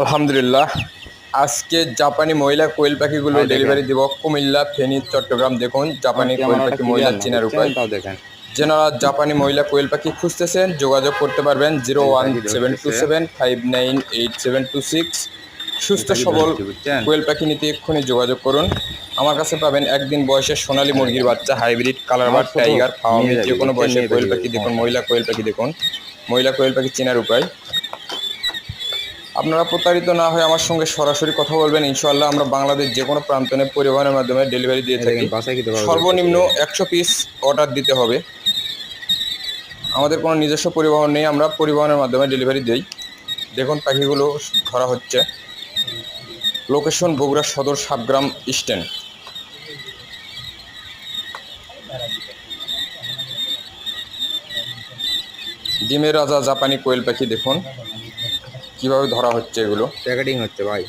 আলহামদুলিল্লাহ। আজকে জাপানি মহিলা কোয়েল পাখিগুলো ডেলিভারি দিব কুমিল্লা ফেনী চট্টগ্রাম দেখুন জাপানি কোয়েল পাখি মহিলা চিনার উপায়। যারা জাপানি মহিলা কোয়েল পাখি খুঁজতেছেন যোগাযোগ করতে পারবেন zero one seven two seven five nine eight seven two six সুস্থ সবল কোয়েল পাখি নিতে এক্ষুনি যোগাযোগ করুন। আমার কাছে পাবেন একদিন বয়সের সোনালী মুরগির বাচ্চা হাইব্রিড কালার আমার টাইগার নিয়ে যে কোনো যাবি, বয়সের কোয়েল পাখি দেখুন মহিলা কোয়েল পাখি দেখুন। মহিলা কোয়েল পাখি চেনার উপায়। আপনারা প্রতারিত না হয়ে আমার সঙ্গে সরাসরি কথা বলবেন ইনশাআল্লাহ আমরা বাংলাদেশ যে কোনো প্রান্তনে পরিবহনের মাধ্যমে ডেলিভারি দিয়ে থাকি। সর্বনিম্ন একশো পিস অর্ডার দিতে হবে। আমাদের কোনো নিজস্ব পরিবহন নেই আমরা পরিবহনের মাধ্যমে ডেলিভারি দিই। দেখুন পাখিগুলো ধরা হচ্ছে। লোকেশন বগুড়া সদর সাবগ্রাম স্ট্যান্ড ডিমের রাজা জাপানি কোয়েল পাখি দেখুন। কীভাবে ধরা হচ্ছে এগুলো? প্যাকেটিং হচ্ছে ভাই।